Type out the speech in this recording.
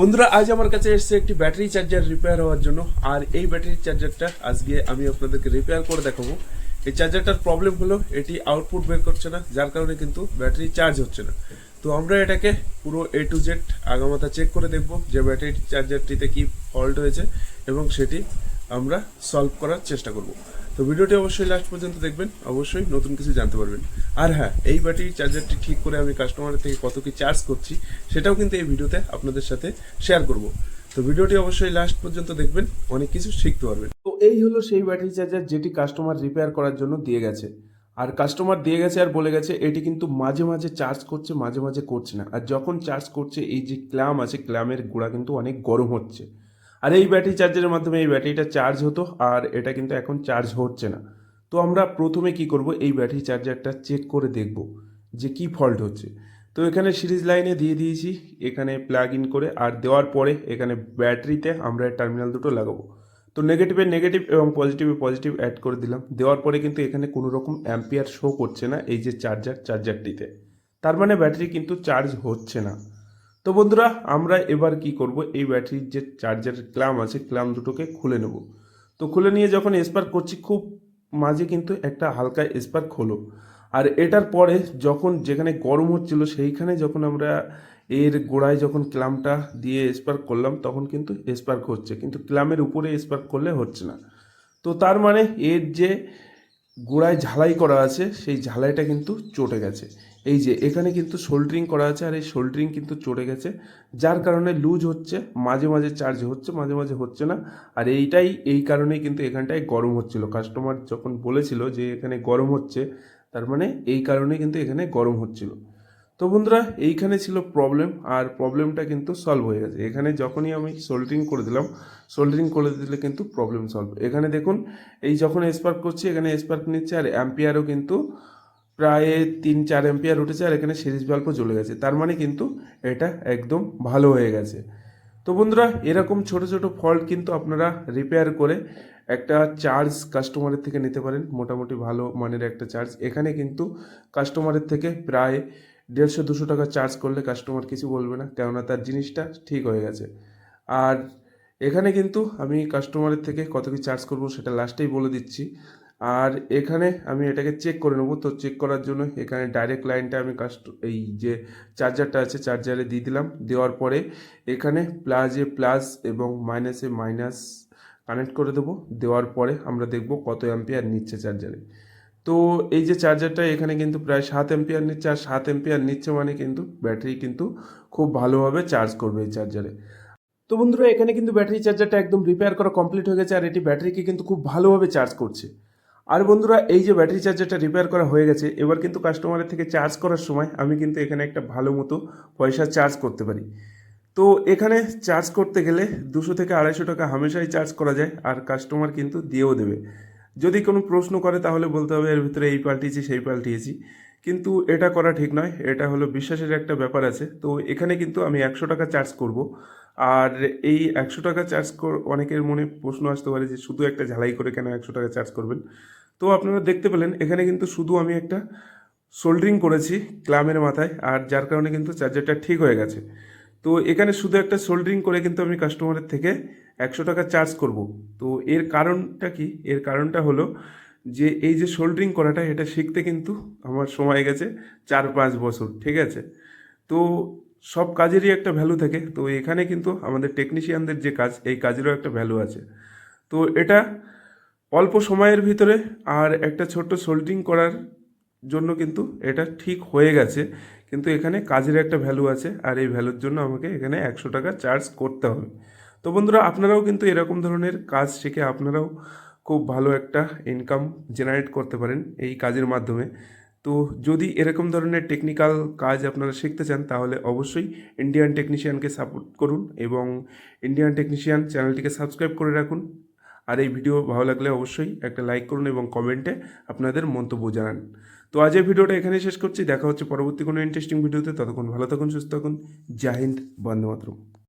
বন্ধুরা, আজ আমার কাছে এসেছে একটি ব্যাটারি চার্জার রিপেয়ার হওয়ার জন্য। আর এই ব্যাটারি চার্জারটা আজকে আমি আপনাদেরকে রিপেয়ার করে দেখাবো। এই চার্জারটার প্রবলেম হলো, এটি আউটপুট বের করছে না, যার কারণে কিন্তু ব্যাটারি চার্জ হচ্ছে না। তো আমরা এটাকে পুরো এ টু জেড আগামাথা চেক করে দেখব যে ব্যাটারি চার্জারটিতে কি ফল্ট হয়েছে এবং সেটি আমরা সলভ করার চেষ্টা করব। তো ভিডিওটি অবশ্যই লাস্ট পর্যন্ত দেখবেন। অবশ্যই নতুন কিছু জানতে পারবেন। আর হ্যাঁ এই ব্যাটারি চার্জারটি ঠিক করে আমি কাস্টমারের থেকে কত কি চার্জ করছি, সেটাও কিন্তু এই ভিডিওতে আপনাদের সাথে শেয়ার করব। তো ভিডিওটি অবশ্যই লাস্ট পর্যন্ত দেখবেন, অনেক কিছু শিখতে পারবেন। তো এই হলো সেই ব্যাটারি চার্জার যেটি কাস্টমার রিপেয়ার করার জন্য দিয়ে গেছে। আর কাস্টমার দিয়ে গেছে আর বলে গেছে, এটি কিন্তু মাঝে মাঝে চার্জ করছে, মাঝে মাঝে করছে না। আর যখন চার্জ করছে, এই যে ক্ল্যাম আছে ক্ল্যামের গোড়া কিন্তু অনেক গরম হচ্ছে। আর এই ব্যাটারি চার্জারের মাধ্যমে এই ব্যাটারিটা চার্জ হতো, আর এটা কিন্তু এখন চার্জ হচ্ছে না। তো আমরা প্রথমে কি করব, এই ব্যাটারি চার্জারটা চেক করে দেখব যে কি ফল্ট হচ্ছে। তো এখানে সিরিজ লাইনে দিয়ে দিয়েছি, এখানে প্লাগ ইন করে, আর দেওয়ার পরে এখানে ব্যাটারিতে আমরা টার্মিনাল দুটো লাগাবো। তো নেগেটিভে নেগেটিভ এবং পজিটিভে পজিটিভ অ্যাড করে দিলাম। দেওয়ার পরে কিন্তু এখানে কোনো রকম অ্যাম্পিয়ার শো করছে না এই যে চার্জার চার্জারটিতে তার মানে ব্যাটারি কিন্তু চার্জ হচ্ছে না। তো বন্ধুরা, আমরা এবার কি করব? এই ব্যাটারির যে চার্জারের ক্লাম আছে ক্লাম দুটোকে খুলে নেব। তো খুলে নিয়ে যখন স্পার্ক করছি, খুব মাঝে কিন্তু একটা হালকা স্পার্ক হলো। আর এটার পরে যখন যেখানে গরম হচ্ছিল, সেইখানে যখন আমরা এর গোড়ায় যখন ক্লামটা দিয়ে স্পার্ক করলাম, তখন কিন্তু স্পার্ক হচ্ছে। কিন্তু ক্লামের উপরে স্পার্ক করলে হচ্ছে না। তো তার মানে এর যে গোড়ায় ঝালাই করা আছে, সেই ঝালাইটা কিন্তু চটে গেছে। এই যে, এখানে কিন্তু সোল্ড্রিং করা আছে আর এই সোল্ড্রিং কিন্তু চটে গেছে, যার কারণে লুজ হচ্ছে, মাঝে মাঝে চার্জ হচ্ছে, মাঝে মাঝে হচ্ছে না। আর এইটাই, এই কারণেই কিন্তু এখানটায় গরম হচ্ছিল। কাস্টমার যখন বলেছিল যে এখানে গরম হচ্ছে, তার মানে এই কারণে কিন্তু এখানে গরম হচ্ছিল। তো বন্ধুরা, এইখানে ছিল প্রবলেম আর প্রবলেমটা কিন্তু সলভ হয়ে গেছে। এখানে যখনই আমি সোল্ডারিং করে দিলাম সোল্ডারিং করে দিলে কিন্তু প্রবলেম সলভ এখানে দেখুন, এই যখন স্পার্ক করছি, এখানে স্পার্ক নিচ্ছে, আর অ্যাম্পিয়ারও কিন্তু প্রায় তিন চার অ্যাম্পিয়ার উঠেছে, আর এখানে সিরিজ বাল্বও জ্বলে গেছে। তার মানে কিন্তু এটা একদম ভালো হয়ে গেছে। তো বন্ধুরা, এরকম ছোট ছোট ফল্ট কিন্তু আপনারা রিপেয়ার করে একটা চার্জ কাস্টমারের থেকে নিতে পারেন। মোটামুটি ভালো মানের একটা চার্জ এখানে কিন্তু কাস্টমারের থেকে প্রায় দেড়শো, দুশো টাকা চার্জ করলে কাস্টমার কিছু বলবে না, কেননা তার জিনিসটা ঠিক হয়ে গেছে। আর এখানে কিন্তু আমি কাস্টমারের থেকে কত কি চার্জ করব সেটা লাস্টেই বলে দিচ্ছি। আর এখানে আমি এটাকে চেক করে নেব, তো চেক করার জন্য এখানে ডাইরেক্ট লাইনটা আমি কাস্ট এই যে চার্জারটা আছে চার্জারে দিয়ে দিলাম। দেওয়ার পরে এখানে প্লাসে প্লাস এবং মাইনাসে মাইনাস কানেক্ট করে দেবো। দেওয়ার পরে আমরা দেখব কত অ্যাম্পিয়ার নিচ্ছে চার্জারে তো এই যে চার্জারটা এখানে কিন্তু প্রায় সাত এম্পিয়ার নিচ্ছে, আর সাত এম্পিয়ার নিচ্ছে মানে কিন্তু ব্যাটারি কিন্তু খুব ভালোভাবে চার্জ করবে এই চার্জারে তো বন্ধুরা, এখানে কিন্তু ব্যাটারি চার্জারটা একদম রিপেয়ার করা কমপ্লিট হয়ে গেছে, আর এটি ব্যাটারিকে কিন্তু খুব ভালোভাবে চার্জ করছে। আর বন্ধুরা, এই যে ব্যাটারি চার্জারটা রিপেয়ার করা হয়ে গেছে, এবার কিন্তু কাস্টমারের থেকে চার্জ করার সময় আমি কিন্তু এখানে একটা ভালো মতো পয়সা চার্জ করতে পারি। তো এখানে চার্জ করতে গেলে দুশো থেকে আড়াইশো টাকা হামেশাই চার্জ করা যায়, আর কাস্টমার কিন্তু দিয়েও দেবে। যদি কোনো প্রশ্ন করে তাহলে বলতে হবে, এর ভিতরে এই পাল্টিয়েছি সেই পাল্টিয়েছি কিন্তু এটা করা ঠিক নয়, এটা হলো বিশ্বাসের একটা ব্যাপার আছে। তো এখানে কিন্তু আমি একশো টাকা চার্জ করব। আর এই একশো টাকা চার্জ কর, অনেকের মনে প্রশ্ন আসতে পারে যে শুধু একটা ঝালাই করে কেন একশো টাকা চার্জ করবেন? তো আপনারা দেখতে পেলেন, এখানে কিন্তু শুধু আমি একটা সোল্ডারিং করেছি ক্লামের মাথায়, আর যার কারণে কিন্তু চার্জারটা ঠিক হয়ে গেছে। তো এখানে শুধু একটা সোল্ডারিং করে কিন্তু আমি কাস্টমারের থেকে একশো টাকা চার্জ করব। তো এর কারণটা কি? এর কারণটা হলো যে, এই যে সোল্ডারিং করাটা, এটা শিখতে কিন্তু আমার সময় গেছে চার পাঁচ বছর, ঠিক আছে? তো সব কাজেরই একটা ভ্যালু থাকে। তো এখানে কিন্তু আমাদের টেকনিশিয়ানদের যে কাজ, এই কাজেরও একটা ভ্যালু আছে। তো এটা অল্প সময়ের ভিতরে আর একটা ছোট্ট সোল্ডারিং করার জন্য কিন্তু এটা ঠিক হয়ে গেছে। কিন্তু এখানে কাজের একটা ভ্যালু আছে আর এই ভ্যালুর জন্য আমাকে এখানে একশো টাকা চার্জ করতে হবে। তো বন্ধুরা, আপনারাও কিন্তু এরকম ধরনের কাজ শিখে আপনারাও খুব ভালো একটা ইনকাম জেনারেট করতে পারেন এই কাজের মাধ্যমে। তো যদি এরকম ধরনের টেকনিক্যাল কাজ আপনারা শিখতে চান, তাহলে অবশ্যই ইন্ডিয়ান টেকনিশিয়ানকে সাপোর্ট করুন এবং ইন্ডিয়ান টেকনিশিয়ান চ্যানেলটিকে সাবস্ক্রাইব করে রাখুন। আর এই ভিডিও ভালো লাগলে অবশ্যই একটা লাইক করুন এবং কমেন্টে আপনাদের মন্তব্য জানান। তো আজ এই ভিডিওটা এখানে শেষ করছি। দেখা হচ্ছে পরবর্তী কোনো ইন্টারেস্টিং ভিডিওতে ততক্ষণ ভালো থাকুন, সুস্থ থাকুন। জয় হিন্দ, বন্দে মাতরম।